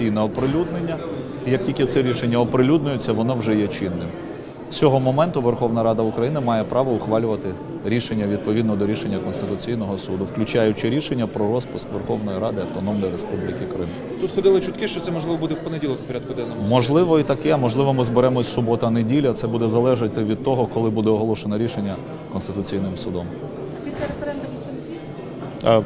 офіційне оприлюднення. І як тільки це рішення оприлюднюється, воно вже є чинним. З цього моменту Верховна Рада України має право ухвалювати рішення відповідно до рішення Конституційного суду, включаючи рішення про розпуск Верховної Ради Автономної Республіки Крим. Тут ходили чутки, що це можливо буде в понеділок у порядку денному. Можливо, і таке. Можливо, ми зберемось субота-неділя. Це буде залежати від того, коли буде оголошено рішення Конституційним судом. Після референдуму це не пізно?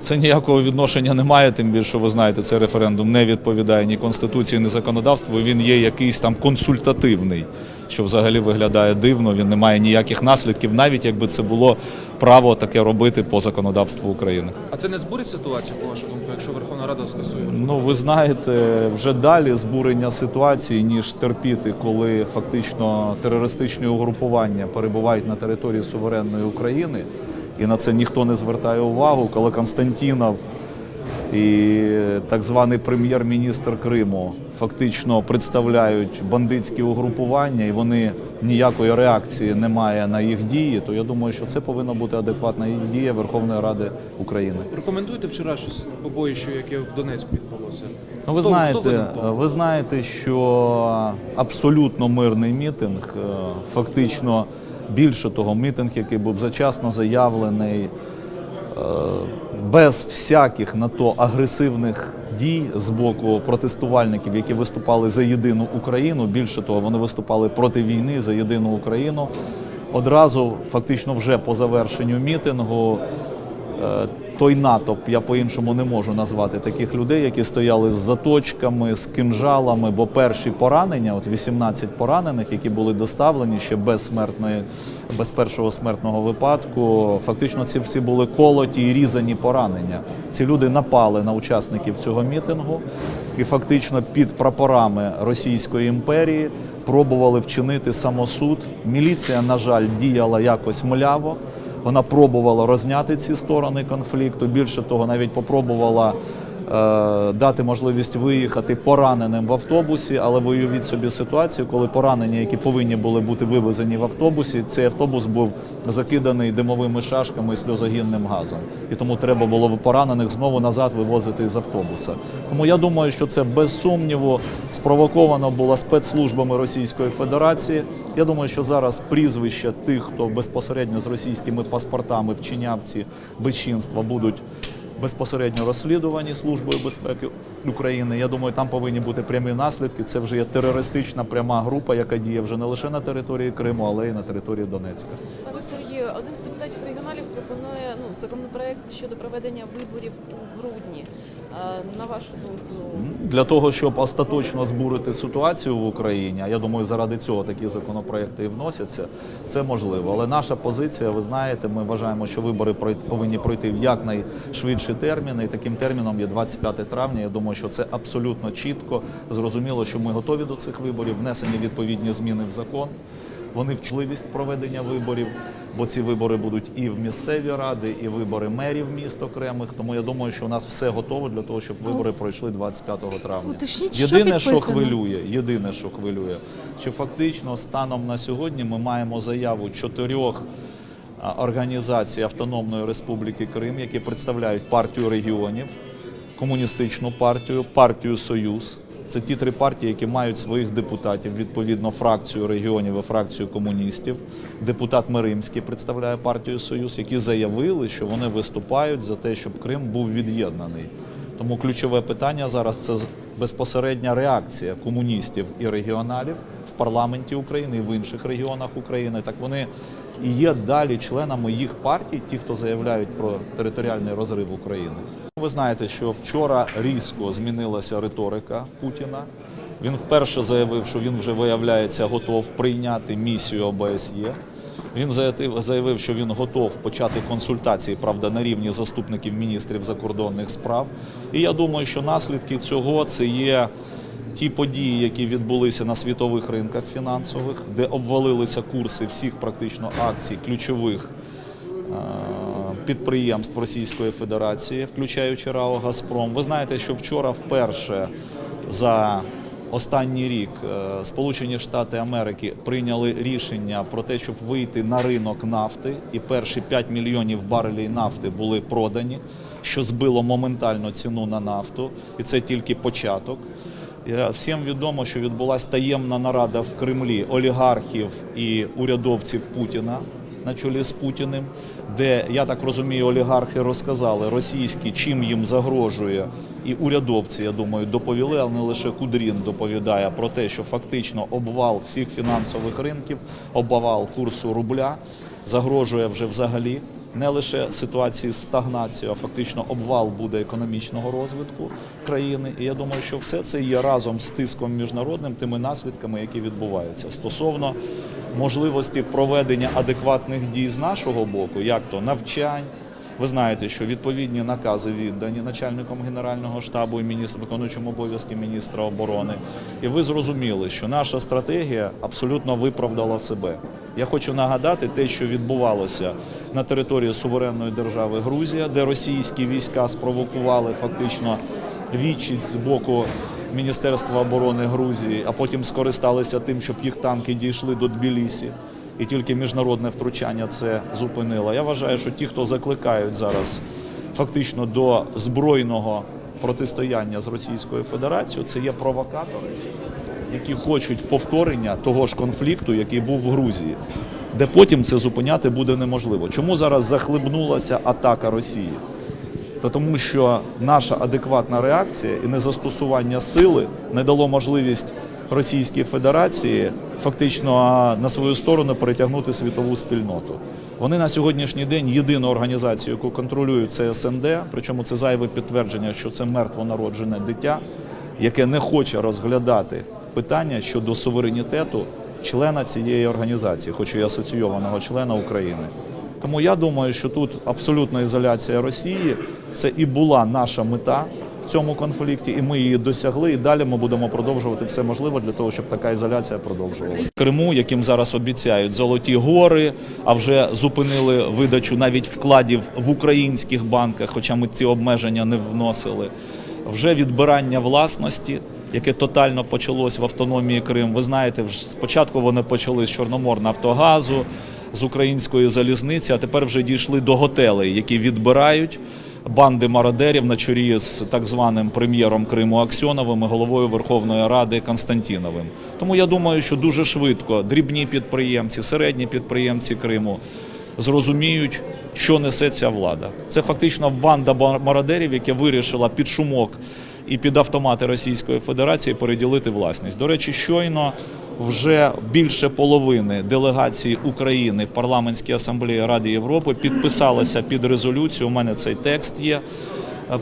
Це ніякого відношення не має, тим більше ви знаєте, цей референдум не відповідає ні конституції, ні законодавству. Він є якийсь там консультативний, що взагалі виглядає дивно. Він не має ніяких наслідків, навіть якби це було право таке робити по законодавству України. А це не збурить ситуацію, по вашу думку, якщо Верховна Рада скасує? Ну, ви знаєте, вже далі збурення ситуації, ніж терпіти, коли фактично терористичні угрупування перебувають на території суверенної України, і на це ніхто не звертає увагу, коли Константінов і так званий прем'єр-міністр Криму фактично представляють бандитські угрупування, і вони ніякої реакції немає на їх дії, то я думаю, що це повинна бути адекватна дія Верховної Ради України. Рекомендуєте вчорашнє побоїще, яке в Донецьку відбулося? Ну, ви Хто- знаєте, ви знаєте, що абсолютно мирний мітинг, е, фактично більше того, мітинг, який був зачасно заявлений, е, без всяких на то агресивних дій з боку протестувальників, які виступали за єдину Україну. Більше того, вони виступали проти війни за єдину Україну. Одразу, фактично, вже по завершенню мітингу. Той натовп, я по-іншому не можу назвати таких людей, які стояли з заточками, з кинжалами, бо перші поранення, от 18 поранених, які були доставлені ще без смертної, без першого смертного випадку, фактично ці всі були колоті і різані поранення. Ці люди напали на учасників цього мітингу і фактично під прапорами Російської імперії пробували вчинити самосуд. Міліція, на жаль, діяла якось мляво. Вона пробувала розняти ці сторони конфлікту. Більше того, навіть попробувала дати можливість виїхати пораненим в автобусі, але ви уявіть собі ситуацію, коли поранені, які повинні були бути вивезені в автобусі, цей автобус був закиданий димовими шашками і сльозогінним газом. І тому треба було поранених знову назад вивозити з автобуса. Тому я думаю, що це без сумніву спровоковано було спецслужбами Російської Федерації. Я думаю, що зараз прізвища тих, хто безпосередньо з російськими паспортами вчиняв ці безчинства, будуть безпосередньо розслідувані Службою безпеки України. Я думаю, там повинні бути прямі наслідки. Це вже є терористична пряма група, яка діє вже не лише на території Криму, але й на території Донецька. Пане Сергію, один з депутатів регіоналів пропонує ну, законопроект щодо проведення виборів у грудні. На вашу думку, Для того, щоб остаточно збурити ситуацію в Україні, а я думаю, заради цього такі законопроекти і вносяться, це можливо. Але наша позиція, ви знаєте, ми вважаємо, що вибори повинні пройти в якнайшвидші терміни. І таким терміном є 25 травня. Я думаю, що це абсолютно чітко. Зрозуміло, що ми готові до цих виборів, внесені відповідні зміни в закон. Вони вчливість проведення виборів, бо ці вибори будуть і в місцеві ради, і вибори мерів міст окремих. Тому я думаю, що у нас все готово для того, щоб вибори пройшли 25 травня. Уточніть, Єдине, що хвилює, єдине, що хвилює, що фактично станом на сьогодні ми маємо заяву чотирьох організацій Автономної Республіки Крим, які представляють партію регіонів, комуністичну партію, партію Союз. Це ті три партії, які мають своїх депутатів, відповідно, фракцію регіонів і фракцію комуністів. Депутат Миримський представляє партію Союз, які заявили, що вони виступають за те, щоб Крим був від'єднаний. Тому ключове питання зараз це безпосередня реакція комуністів і регіоналів в парламенті України і в інших регіонах України. Так вони і є далі членами їх партій, ті, хто заявляють про територіальний розрив України. Ви знаєте, що вчора різко змінилася риторика Путіна. Він вперше заявив, що він вже виявляється готов прийняти місію ОБСЄ. Він заявив- що він готов почати консультації, правда, на рівні заступників міністрів закордонних справ. І я думаю, що наслідки цього це є ті події, які відбулися на світових ринках фінансових, де обвалилися курси всіх практично акцій ключових е, підприємств Російської Федерації, включаючи РАО Газпром. Ви знаєте, що вчора вперше за останній рік е, Сполучені Штати Америки прийняли рішення про те, щоб вийти на ринок нафти, і перші 5 мільйонів барелів нафти були продані, що збило моментально ціну на нафту, і це тільки початок. Е, Всім відомо, що відбулася таємна нарада в Кремлі олігархів і урядовців Путіна на чолі з Путіним, де я так розумію, олігархи розказали російські, чим їм загрожує, і урядовці, я думаю, доповіли, але не лише Кудрін доповідає про те, що фактично обвал всіх фінансових ринків, обвал курсу рубля загрожує вже взагалі не лише ситуації з стагнацією, а фактично обвал буде економічного розвитку країни. І я думаю, що все це є разом з тиском міжнародним, тими наслідками, які відбуваються стосовно можливості проведення адекватних дій з нашого боку, як то навчань. Ви знаєте, що відповідні накази віддані начальником генерального штабу і міністр, виконуючим обов'язки міністра оборони. І ви зрозуміли, що наша стратегія абсолютно виправдала себе. Я хочу нагадати те, що відбувалося на території суверенної держави Грузія, де російські війська спровокували фактично відчість з боку Міністерства оборони Грузії, а потім скористалися тим, щоб їх танки дійшли до Тбілісі і тільки міжнародне втручання це зупинило. Я вважаю, що ті, хто закликають зараз фактично до збройного протистояння з Російською Федерацією, це є провокатори, які хочуть повторення того ж конфлікту, який був в Грузії, де потім це зупиняти буде неможливо. Чому зараз захлебнулася атака Росії? Та тому, що наша адекватна реакція і незастосування сили не дало можливість Російській Федерації фактично на свою сторону перетягнути світову спільноту. Вони на сьогоднішній день єдину організацію, яку контролюють, це СНД. Причому це зайве підтвердження, що це мертвонароджене дитя, яке не хоче розглядати питання щодо суверенітету члена цієї організації, хоч і асоційованого члена України. Тому я думаю, що тут абсолютна ізоляція Росії це і була наша мета в цьому конфлікті, і ми її досягли. І далі ми будемо продовжувати все можливе для того, щоб така ізоляція продовжувалася. Криму, яким зараз обіцяють золоті гори, а вже зупинили видачу навіть вкладів в українських банках, хоча ми ці обмеження не вносили. Вже відбирання власності. Яке тотально почалось в автономії Крим. Ви знаєте, спочатку вони почали з Чорноморнафтогазу, з української залізниці, а тепер вже дійшли до готелей, які відбирають банди мародерів на чолі з так званим прем'єром Криму Аксьоновим і головою Верховної Ради Константіновим. Тому я думаю, що дуже швидко дрібні підприємці, середні підприємці Криму зрозуміють, що несе ця влада. Це фактично банда мародерів, яка вирішила під шумок і під автомати Російської Федерації переділити власність. До речі, щойно вже більше половини делегації України в парламентській асамблеї Ради Європи підписалися під резолюцію. У мене цей текст є.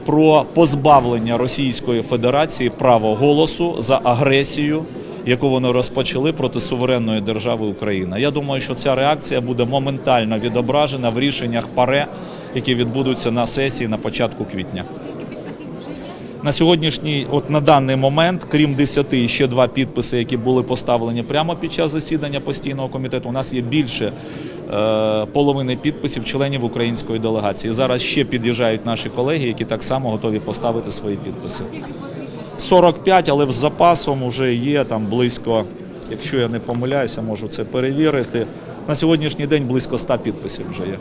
Про позбавлення Російської Федерації права голосу за агресію, яку вони розпочали проти суверенної держави Україна. Я думаю, що ця реакція буде моментально відображена в рішеннях ПАРЕ, які відбудуться на сесії на початку квітня. На сьогоднішній, от на даний момент, крім 10, ще два підписи, які були поставлені прямо під час засідання постійного комітету. У нас є більше е, половини підписів членів української делегації. Зараз ще під'їжджають наші колеги, які так само готові поставити свої підписи. 45, але з запасом вже є там близько, якщо я не помиляюся, можу це перевірити. На сьогоднішній день близько 100 підписів вже є.